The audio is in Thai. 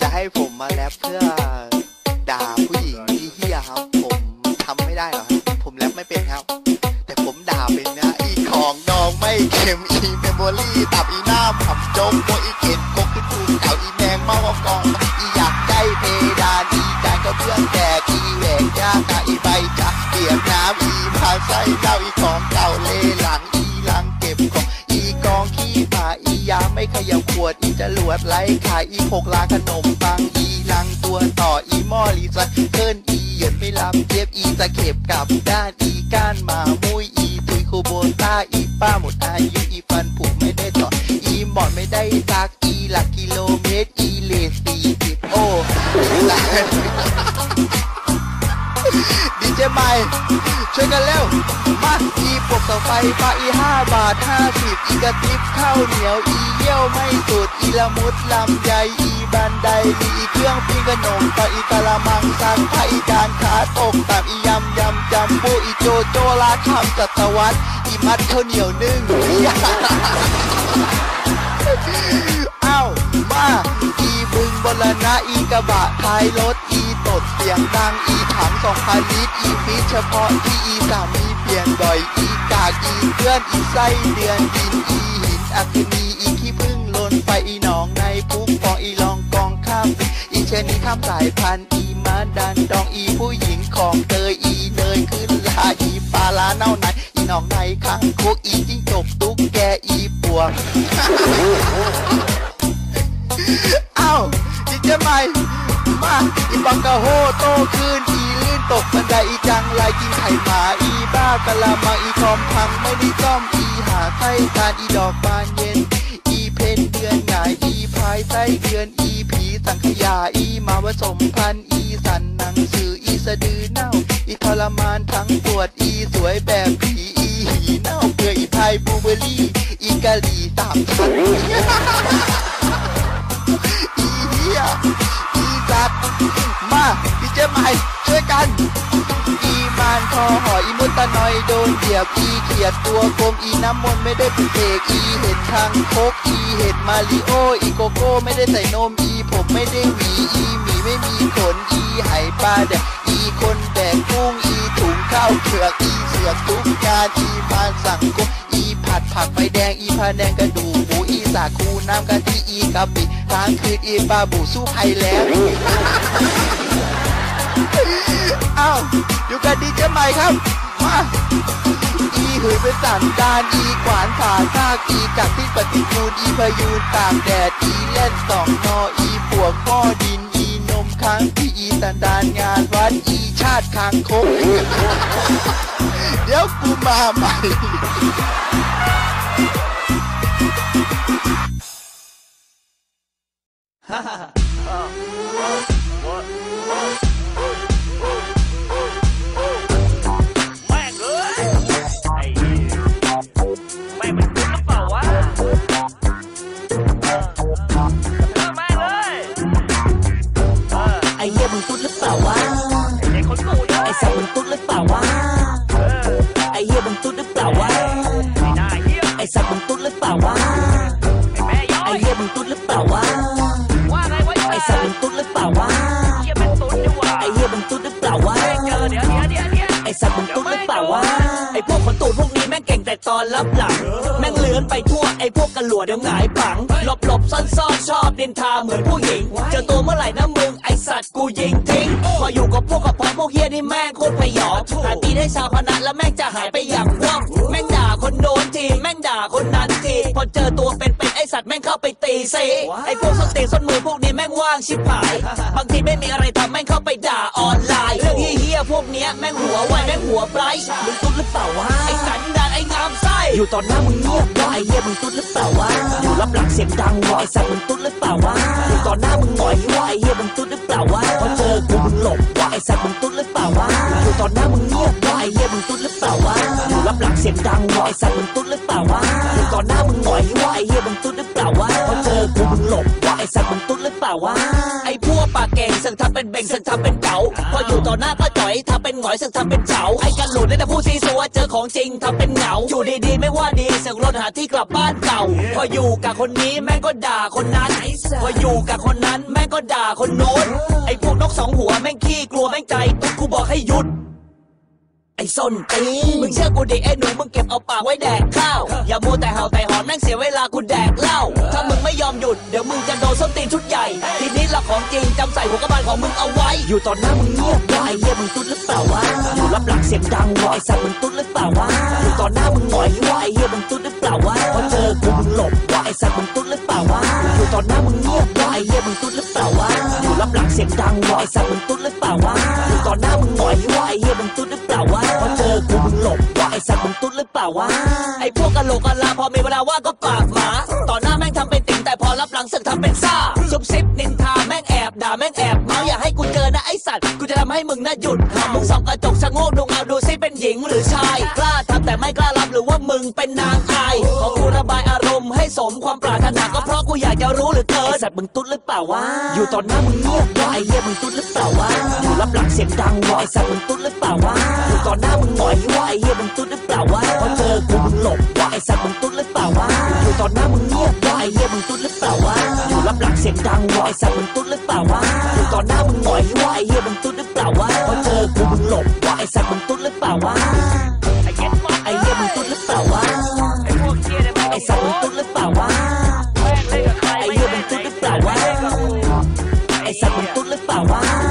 จะให้ผมมาแรปเพื่อด่าผู้หญิงที่เฮียครับ ผมทำไม่ได้หรอกครับ ผมแรปไม่เป็นครับ แต่ผมด่าเป็นนะ อีของดองไม่เค็มอีเมมโมรี่ตับอีหน้าผับจงโมอีเกตกกขึ้นภูเก่าอีแมงเมาวกองอีอยากได้เพดานอีการก็เพื่อนแดกอีแหวกยากอีใบจะเปียกน้ำอีพาไส้เจ้าอี วดอีจรวดไล่ขายอีหกลาขนมปังอีลังตัวต่ออีหม้อรีไซเคิลอีเหยินไม่รับเย็บอีตะเข็บกลับด้านอีก้านหมามุยอีทุยโคโบต้าอีป้าหมดอายุอีฟันผุไม่ได้ต่ออีหมอนไม่ได้ซักอีหลักกิโลเมตรอีเลสสี่สิบโอ้ดีเจใหม่ช่วยกันเร็ว มาอีปกเสาไฟฟ้าอีห้าบาทห้าสิบอีกระติบข้าวเหนียวอีเยี่ยวไม่สุด อีละมุดลำใหญ่อีบันไดมีอีเครื่องปิ้งขนมปลาอีกะละมังสังผ้าอีจานขาตกตามอียำยำจำปูอีโจโจลาคำจัตวัตอีมัดข้าวเหนียวนึ่งเอ้ามาอีบึงบรณะอีกระบะท้ายรถอีตดเสียงดังอีถังสองพันลิตรอีฟิตเฉพาะที่อีสามีเปลี่ยนบ่อยอีกากอีเพื่อนอีไส้เดือนดินอีหินอัคนีอี ชนีข้ามสายพันธุ์อีมาดันดองอีผู้หญิงของเตยอีเนยขึ้นลาอีปลาลาเน่าในอีหนองในข้างคุกอีจิ้งจกตุ๊กแกอีปวกเอ้าดีเจใหม่มาอีบังกะโฮโตคืนอีลื่นตกบันไดอีจังลายกินไข่หมาอีบ้ากะละมังอีคอมพังไม่ได้ซ่อมอีหาไส้ทานอีดอกบานเย็น อีเพนเดือนหงายอีพายไส้เดือนอี สังขยาอีมาผสมพันธ์อีสันหนังสืออีสะดือเน่า อีทรมานทั้งปวดอีสวยแบบผีอีหีเน่าเกลืออีพายบูเบอร์รี่ อีกะหรี่สามชั้น มาพี่เจใหม่ช่วยกัน อีมานคอหอยอีมุตตะนอยโดนเหยียบอีเขียดตัวกลมอีน้ำมนต์ไม่ได้เป็นเอกอีเห็ดทางโคกอีเห็ดมาริโออีโกโก้ไม่ได้ใส่นมอีผมไม่ได้หวีอีหมีไม่มีขนอีไหปลาแดกอีคนแบกกุ้งอีถุงข้าวเผือกอีเสือกทุกงานอีมานสั่งกุ้งอีผัดผักไฟแดงอีพาแดงกระดูกหมูอีสาคูน้ำกะทิอีกะปิค้างคืนอีปลาบูสู้ภัยแล้ว อ้าอยู่กันดีเจะใหม่ครับ มาอีหือเป็นสันดานอีขวานผ่าซากอีจากที่ปฏิกูลอีพยูนตากแดดอีเล่นสองนออีปวกพ่อดินอีนมค้างที่อีสันดานงานวัดอีชาติคางคกเดี๋ยวกูมาใหม่แสัตว์มึงตุ๊ดหรือเปล่าวะไอ้เหี้ยมึงตุ๊ดหรือเปล่าวะไอ้สัตว์มึงตุ๊ดหรือเปล่าวะไอ้เหี้ยมึงตุ๊ดหรือเปล่าวะไงวะไอ้สัตว์มึงตุ๊ดหรือเปล่าวะไอ้เหี้ยมึงตุ๊ดหรือเปล่าวะแม่งเจอเดี๋ยวเดี๋ยวเดี๋ยวเดี๋ยวไอ้สัตว์มึงตุ๊ดหรือเปล่าวะไอ้พวกคนตูดพวกนี้แม่งเก่งแต่ตอนรับหลัง แม่งเลือนไปทั่วไอ้พวกกระหลวเดี๋ยวหงายปังหลบหลบซ่อนซ่อนชอบดินทาเหมือนผู้หญิงเจอตัวเมื่อไหร่นะ นี่แม่งโคตรพยองหาตีนให้ชาวคณะแล้วแม่งจะหายไปอย่างว่องแม่งด่าคนโน้นทีแม่งด่าคนนั้นทีพอเจอตัวเป็นเป็นไอ้สัตว์แม่งเข้าไปตีซีไอ้พวกส้นตีนส้นมือพวกนี้แม่งว่างชิบหายบางทีไม่มีอะไรทำแม่งเข้าไปด่าออนไลน์เรื่องเฮี้ยๆพวกเนี้ยแม่งหัวไวแม่งหัวไบรท์มึงตุ๊ดหรือเปล่าวะไอ้สันดานไอยู่ตอนหน้ามึงเงียบวะไอ้เหี้ยมึงตุ๊ดหรือเปล่าวะอยู่รับหลังเสียงดังวะไอ้สัตว์มึงตุ๊ดหรือเปล่าวะอยู่ตอนหน้ามึงหงอยวะไอ้เหี้ยมึงตุ๊ดหรือเปล่าวะพอเจอกูมึงหลบวะไอ้สัตว์มึงตุ๊ดหรือเปล่าวะอยู่ตอนหน้ามึงเงียบวะไอ้เหี้ยมึงตุ๊ดหรือเปล่าวะอยู่รับหลังเสียงดังวะไอ้สัตว์มึงตุ๊ดหรือเปล่าวะอยู่ตอนหน้ามึงหงอยวะไอ้เหี้ยมึงตุ๊ดหรือเปล่าวะพอเจอกูมึงหลบวะไอ้สัตว์มึงตุ๊ดหรือเปล่าวะไอ้พวกปากเก่งสึกทำเป็นเบ่งสึกทำเป็นเก๋าพออยู่ต่อหน้าก็จ่อยทำเป็นหงอยสึกทำเป็นเฉาไอ้กันหลุดได้แต่พูดซีซัวเจ ของของจริงทำเป็นเหงา อยู่ดีๆ ไม่ว่าดีเสียงรถหาที่กลับบ้านเก่า พออยู่กับคนนี้แม่งก็ด่าคนนั้น พออยู่กับคนนั้นแม่งก็ด่าคนโน้น ไอ้พวกนกสองหัวแม่งขี้กลัวแม่งใจตุ๊กกูบอกให้หยุดไอ้ส้นตีนมึงเชื่อกูดิไอ้หนูมึงเก็บเอาปากไว้แดกข้าว อย่ามัวแต่เห่าแต่หอนแม่งเสียเวลากูแดกเหล้า ถ้ามึงไม่ยอมหยุด เดี๋ยวมึงจะโดนส้นตีนชุดใหญ่ที นี้ละของจริงจำใส่หัวกระบาลของมึงเอาไว้ อยู่ตอนหน้ามึงเงียบวะไอ้เหี้ยมึงตุ๊ดหรือเปล่าวะอยู่รับหลังเสียงดังวะไอ้สัตว์มึงตุ๊ดหรือเปล่าวะอยู่ตอนหน้ามึงหงอยวะไอ้เหี้ยมึงตุ๊ดหรือเปล่าวะพอเจอกูมึงหลบวะไอ้สัตว์มึงตุ๊ดหรือเปล่าวะอยู่ตอนหน้ามึงเงียบวะไอ้เหี้ยมึงตุ๊ดหรือเปล่าวะอยู่รับหลังเสียงดังวะไอ้สัตว์มึงตุ๊ดหรือเปล่าวะอยู่ตอนหน้ามึงหงอยวะไอ้เหี้ยมึงตุ๊ดหรือเปล่าวะพอเจอกูมึงหลบวะไอ้สัตว์มึงตุ๊ดหรือเปล่าวะไอ้พวกกะโหลกกะลาพอมีเวลาว่างก็ปากหมา ต่อหน้าแม่งทำเป็นติ่งแต่พอรับหลังสึกทำเป็นซ่าซุบซิบนินทาแม่ง ด่าแม่งแอบเมาอย่าให้กูเจอนะไอ้สัตว์กูจะทำให้มึงน่าหยุดหามึงส่องกระจกชะโงกดูเงาดูซิเป็นหญิงหรือชาย กล้าทำแต่ไม่กล้ารับหรือว่ามึงเป็นนางอายขอกูระบายอารมณ์ให้สมความปรารถนาก็เพราะกูอยากจะรู้เหลือเกินไอ้สัตว์มึงตุ๊ดหรือเปล่าวะอยู่ตอนหน้ามึงเงียบวะไอ้เหี้ยมึงตุ๊ดหรือเปล่าวะอยู่รับหลังเสียงดังวะไอ้สัตว์มึงตุ๊ดหรือเปล่าวะอยู่ตอนหน้ามึงหงอยวะไอ้เหี้ยมึงตุ๊ดหรือเปล่าวะพอเจอกูมึงหลบวะไอ้สัตว์มึงตุ๊ดหรือเปล่าวะอยู่ตอนหน้ามึงเงียบ mình ดังวอยสัตว์มันตุ๊ดหรือเปล่าวะอยู่ต่อหน้ามึงหน่อยวะไอ้เหี้ยมันตุ๊ดหรือเปล่าวะพอเจอกูมึงหลบวะไอ้สัตว์มันตุ๊ดหรือเปล่าวะไอ้เหี้ยมันตุ๊ดหรือเปล่าวะไอ้สัตว์มันตุ๊ดหรือเปล่าวะไอ้เหี้ยมันตุ๊ดหรือเปล่าวะไอ้สัตว์มันตุ๊ดหรือเปล่าวะ